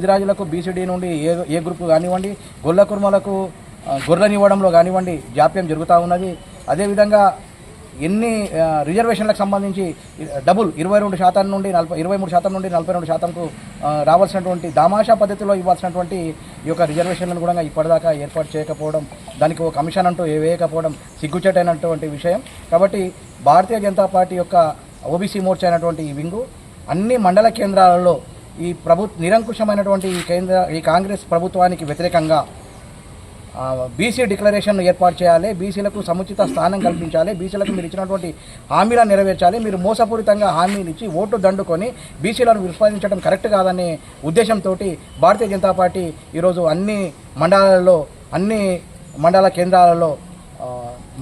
ముదిరాజులకు BCD నుండి ఏ ఏ group కానివ్వండి గొల్ల కుర్మలకు గొర్రెనివ్వడంలో కానివ్వండి జాప్యం జరుగుతూ ఉన్నది. అదేవిధంగా ఎన్ని రిజర్వేషన్లకు సంబంధించి డబుల్ ఇరవై రెండు శాతం నుండి నలభై ఇరవై మూడు శాతం నుండి నలభై రెండు శాతంకు రావాల్సినటువంటి దామాషా పద్ధతిలో ఇవ్వాల్సినటువంటి ఈ యొక్క రిజర్వేషన్లను కూడా ఇప్పటిదాకా ఏర్పాటు చేయకపోవడం దానికి ఒక కమిషన్ అంటూ వేయకపోవడం సిగ్గుచేటైనటువంటి విషయం. కాబట్టి భారతీయ జనతా పార్టీ యొక్క ఓబీసీ మోర్చా అయినటువంటి ఈ వింగు అన్ని మండల కేంద్రాలలో ఈ ప్రభు నిరంకుశమైనటువంటి ఈ కేంద్ర ఈ కాంగ్రెస్ ప్రభుత్వానికి వ్యతిరేకంగా బీసీ డిక్లరేషన్ ఏర్పాటు చేయాలి బీసీలకు సముచిత స్థానం కల్పించాలి బీసీలకు మీరు ఇచ్చినటువంటి హామీలను నెరవేర్చాలి మీరు మోసపూరితంగా హామీలు ఇచ్చి ఓటు దండుకొని బీసీలను విస్మరించడం కరెక్ట్ కాదనే ఉద్దేశంతో భారతీయ జనతా పార్టీ ఈరోజు అన్ని మండలాలలో అన్ని మండల కేంద్రాలలో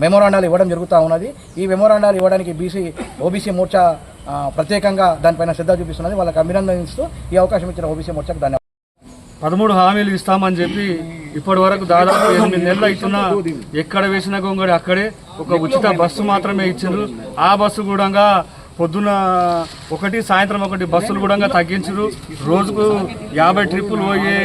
మెమోరాండాలు ఇవ్వడం జరుగుతూ ఉన్నది. ఈ మెమోరాండాలు ఇవ్వడానికి బీసీ ఓబీసీ మోర్చా ప్రత్యేకంగా దానిపైన శ్రద్ధ చూపిస్తున్నది వాళ్ళకి అభినందనిస్తూ ఈ అవకాశం ఇచ్చిన ఓబీసీ మోర్చాకు ధన్యవాదాలు. పదమూడు హామీలు ఇస్తామని చెప్పి ఇప్పటి వరకు దాదాపు ఎనిమిది నెలలు అవుతున్నా ఎక్కడ వేసిన గొంగడి అక్కడే ఒక ఉచిత బస్సు మాత్రమే ఇచ్చిండ్రు. ఆ బస్సు కూడా పొద్దున ఒకటి సాయంత్రం ఒకటి బస్సులు కూడా తగ్గించరు. రోజుకు యాభై ట్రిప్పులు పోయే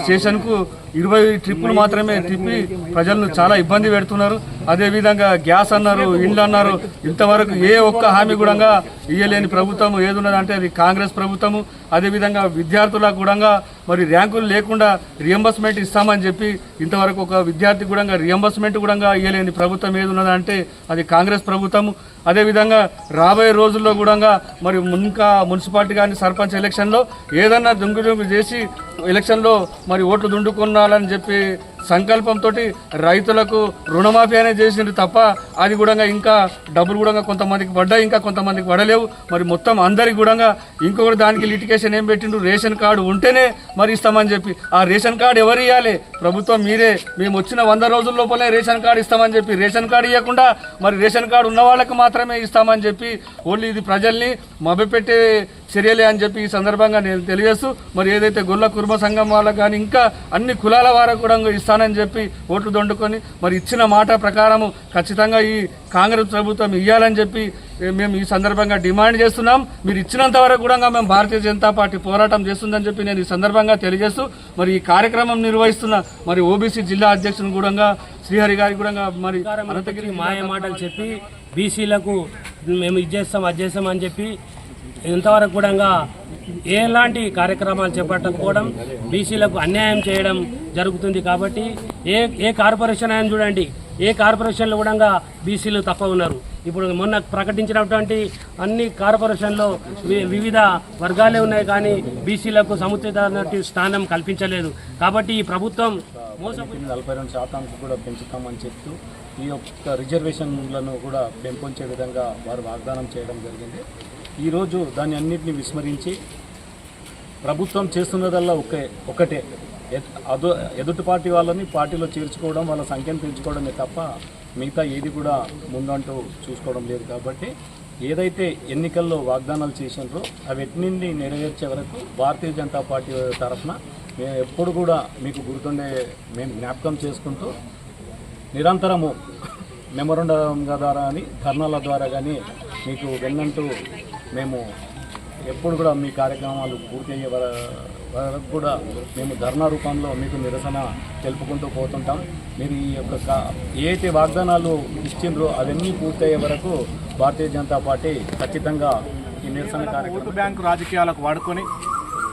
స్టేషన్కు ఇరవై ట్రిప్పులు మాత్రమే తిప్పి ప్రజలను చాలా ఇబ్బంది పెడుతున్నారు. అదేవిధంగా గ్యాస్ అన్నారు ఇండ్లు అన్నారు ఇంతవరకు ఏ ఒక్క హామీ కూడా ఇయ్యలేని ప్రభుత్వం ఏదున్నదంటే అది కాంగ్రెస్ ప్రభుత్వము. అదేవిధంగా విద్యార్థులకు కూడా మరి ర్యాంకులు లేకుండా రియంబర్స్మెంట్ ఇస్తామని చెప్పి ఇంతవరకు ఒక విద్యార్థి కూడా రియంబర్స్మెంట్ కూడా ఇవ్వలేని ప్రభుత్వం ఏది ఉన్నదంటే అది కాంగ్రెస్ ప్రభుత్వము. అదేవిధంగా రాబోయే రోజుల్లో కూడా మరి ఇంకా మున్సిపాలిటీ కానీ సర్పంచ్ ఎలక్షన్లో ఏదన్నా దుంగు చేసి ఎలక్షన్లో మరి ఓట్లు దుండుకున్నాలని చెప్పి సంకల్పంతో రైతులకు రుణమాఫీ అనేది చేసిండ్రు తప్ప అది కూడా ఇంకా డబ్బులు కూడా కొంతమందికి పడ్డాయి ఇంకా కొంతమందికి పడలేవు. మరి మొత్తం అందరికి కూడా ఇంకొకటి దానికి లిటికేషన్ ఏం పెట్టిండ్రు? రేషన్ కార్డు ఉంటేనే మరి ఇస్తామని చెప్పి. ఆ రేషన్ కార్డు ఎవరు ఇవ్వాలి ప్రభుత్వం మీరే. మేము వచ్చిన వంద రోజుల లోపలే రేషన్ కార్డు ఇస్తామని చెప్పి. రేషన్ కార్డు ఇవ్వకుండా మరి రేషన్ కార్డు ఉన్న వాళ్ళకి మాత్రమే ఇస్తామని చెప్పి. ఓన్లీ ఇది ప్రజల్ని మభ్యపెట్టే చర్యలే అని చెప్పి ఈ సందర్భంగా నేను తెలియజేస్తూ మరి ఏదైతే గొల్ల కుర్మ సంఘం వాళ్ళకు కానీ ఇంకా అన్ని కులాల వారికి కూడా ఇస్తానని చెప్పి ఓట్లు దొండుకొని మరి ఇచ్చిన మాట ప్రకారము ఖచ్చితంగా ఈ కాంగ్రెస్ ప్రభుత్వం ఇవ్వాలని చెప్పి మేము ఈ సందర్భంగా డిమాండ్ చేస్తున్నాం. మీరు ఇచ్చినంత వరకు కూడా మేము భారతీయ జనతా పార్టీ పోరాటం చేస్తుందని చెప్పి నేను ఈ సందర్భంగా తెలియజేస్తూ మరి ఈ కార్యక్రమం నిర్వహిస్తున్న మరి ఓబీసీ జిల్లా అధ్యక్షుని కూడా శ్రీహరి గారికి కూడా మరి అనంతగిరి మాయ మాటలు చెప్పి బీసీలకు మేము ఇది చేస్తాం అది చేస్తాం అని చెప్పి ఇంతవరకు కూడా ఎలాంటి కార్యక్రమాలు చేపట్టకపోవడం బీసీలకు అన్యాయం చేయడం జరుగుతుంది కాబట్టి ఏ ఏ కార్పొరేషన్ అయినా చూడండి ఏ కార్పొరేషన్లో కూడా బీసీలు తక్కువ ఉన్నారు. ఇప్పుడు మొన్న ప్రకటించినటువంటి అన్ని కార్పొరేషన్లో వి- వివిధ వర్గాలే ఉన్నాయి కానీ బీసీలకు సముచితమైనటువంటి స్థానం కల్పించలేదు. కాబట్టి ఈ ప్రభుత్వం మోసపోయి నలభై రెండు శాతానికి కూడా పెంచుతామని చెప్తూ ఈ యొక్క రిజర్వేషన్లను కూడా పెంపొంచే విధంగా వారు వాగ్దానం చేయడం జరిగింది. ఈరోజు దాన్ని అన్నింటినీ విస్మరించి ప్రభుత్వం చేస్తున్నదల్లా ఒకే ఒకటే. ఎద్- అదో ఎదుటి పార్టీ వాళ్ళని పార్టీలో చేర్చుకోవడం వాళ్ళ సంఖ్యను పెంచుకోవడమే తప్ప మిగతా ఏది కూడా ముందంటూ చూసుకోవడం లేదు కాబట్టి ఏదైతే ఎన్నికల్లో వాగ్దానాలు చేసినారో అవి నెరవేర్చే వరకు భారతీయ జనతా పార్టీ తరఫున మేము ఎప్పుడు కూడా మీకు గుర్తుండే మేము జ్ఞాపకం చేసుకుంటూ నిరంతరము మెమొరండం ద్వారా కానీ ధర్నాల ద్వారా కానీ మీకు వెన్నంటూ మేము ఎప్పుడు కూడా మీ కార్యక్రమాలు పూర్తి అయ్యే వర- వరకు కూడా మేము ధర్నా రూపంలో మీకు నిరసన తెలుపుకుంటూ పోతుంటాం. మీరు ఈ యొక్క ఏ వాగ్దానాలు ఇచ్చిండ్రో అవన్నీ పూర్తి అయ్యే వరకు భారతీయ జనతా పార్టీ ఖచ్చితంగా ఈ నిరసన కార్యక్రమం ఓటు బ్యాంకు రాజకీయాలకు వాడుకొని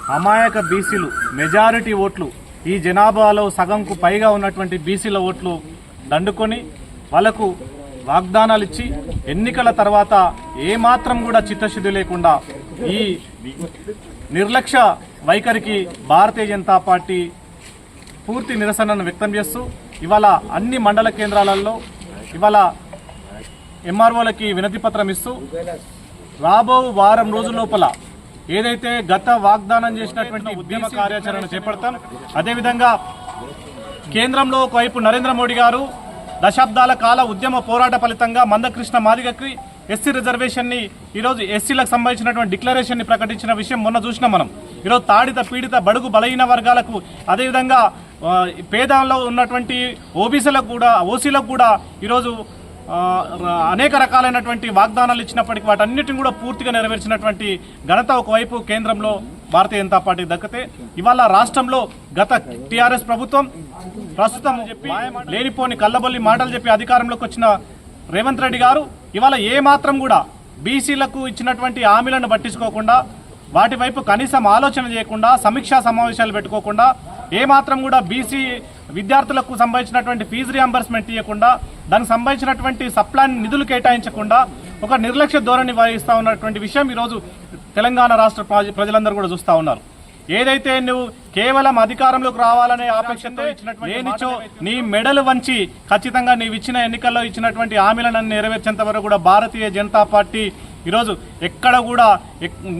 అమాయక బీసీలు మెజారిటీ ఓట్లు ఈ జనాభాలో సగంకు పైగా ఉన్నటువంటి బీసీల ఓట్లు దండుకొని వాళ్ళకు వాగ్దానాలు ఇచ్చి ఎన్నికల తర్వాత ఏమాత్రం కూడా చిత్తశుద్ధి లేకుండా ఈ నిర్లక్ష్య వైఖరికి భారతీయ జనతా పార్టీ పూర్తి నిరసనను వ్యక్తం చేస్తూ ఇవాళ అన్ని మండల కేంద్రాలలో ఇవాళ ఎంఆర్ఓలకి వినతి పత్రం ఇస్తూ రాబో వారం రోజుల లోపల ఏదైతే గత వాగ్దానం చేసినటువంటి ఉద్యమ కార్యాచరణ చేపడతాం అదేవిధంగా కేంద్రంలో ఒకవైపు నరేంద్ర మోడీ గారు దశాబ్దాల కాల ఉద్యమ పోరాట ఫలితంగా మందకృష్ణ మాదిగకి ఎస్సీ రిజర్వేషన్ని ఈరోజు ఎస్సీలకు సంబంధించినటువంటి డిక్లరేషన్ని ప్రకటించిన విషయం మొన్న చూసినాం మనం. ఈరోజు తాడిత పీడిత బడుగు బలహీన వర్గాలకు అదేవిధంగా పేదల్లో ఉన్నటువంటి ఓబీసీలకు కూడా ఓసీలకు కూడా ఈరోజు అనేక రకాలైనటువంటి వాగ్దానాలు ఇచ్చినప్పటికీ వాటన్నిటిని కూడా పూర్తిగా నెరవేర్చినటువంటి ఘనత ఒకవైపు కేంద్రంలో భారతీయ జనతా పార్టీ దక్కితే ఇవాళ రాష్ట్రంలో గత టీఆర్ఎస్ ప్రభుత్వం ప్రస్తుతం చెప్పి లేనిపోని కల్లబొల్లి మాటలు చెప్పి అధికారంలోకి వచ్చిన రేవంత్ రెడ్డి గారు ఇవాళ ఏ మాత్రం కూడా బీసీలకు ఇచ్చినటువంటి హామీలను పట్టించుకోకుండా వాటి వైపు కనీసం ఆలోచన చేయకుండా సమీక్షా సమావేశాలు పెట్టుకోకుండా ఏ మాత్రం కూడా బీసీ విద్యార్థులకు సంబంధించినటువంటి ఫీజు రియంబర్స్మెంట్ ఇవ్వకుండా దానికి సంబంధించినటువంటి సప్లాన్ నిధులు కేటాయించకుండా ఒక నిర్లక్ష్య ధోరణి వహిస్తూ ఉన్నటువంటి విషయం ఈరోజు తెలంగాణ రాష్ట్ర ప్రజ- ప్రజలందరూ కూడా చూస్తా ఉన్నారు. ఏదైతే నువ్వు కేవలం అధికారంలోకి రావాలనే ఆపేక్షతో ఇచ్చినటువంటి లేనిచో నీ మెడలు వంచి ఖచ్చితంగా నీవు ఇచ్చిన ఎన్నికల్లో ఇచ్చినటువంటి హామీలను నెరవేర్చేంత వరకు కూడా భారతీయ జనతా పార్టీ ఈరోజు ఎక్కడ కూడా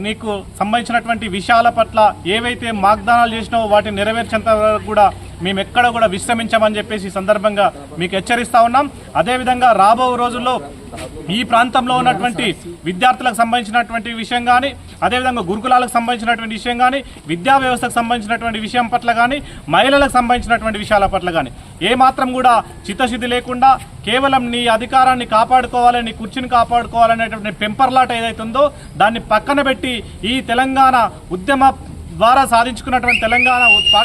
నీకు సంబంధించినటువంటి విషయాల పట్ల ఏవైతే వాగ్దానాలు చేసినావో వాటిని నెరవేర్చేంత వరకు కూడా మేము ఎక్కడ కూడా విశ్రమించమని చెప్పేసి ఈ సందర్భంగా మీకు హెచ్చరిస్తా ఉన్నాం. అదేవిధంగా రాబో రోజుల్లో ఈ ప్రాంతంలో ఉన్నటువంటి విద్యార్థులకు సంబంధించినటువంటి విషయం కానీ అదేవిధంగా గురుకులాలకు సంబంధించినటువంటి విషయం కానీ విద్యా వ్యవస్థకు సంబంధించినటువంటి విషయం పట్ల కానీ మహిళలకు సంబంధించినటువంటి విషయాల పట్ల కానీ ఏ మాత్రం కూడా చిత్తశుద్ధి లేకుండా కేవలం నీ అధికారాన్ని కాపాడుకోవాలని నీ కుర్చీని కాపాడుకోవాలనేటువంటి పెంపర్లాట ఏదైతే ఉందో దాన్ని పక్కన పెట్టి ఈ తెలంగాణ ఉద్యమ ద్వారా సాధించుకున్నటువంటి తెలంగాణ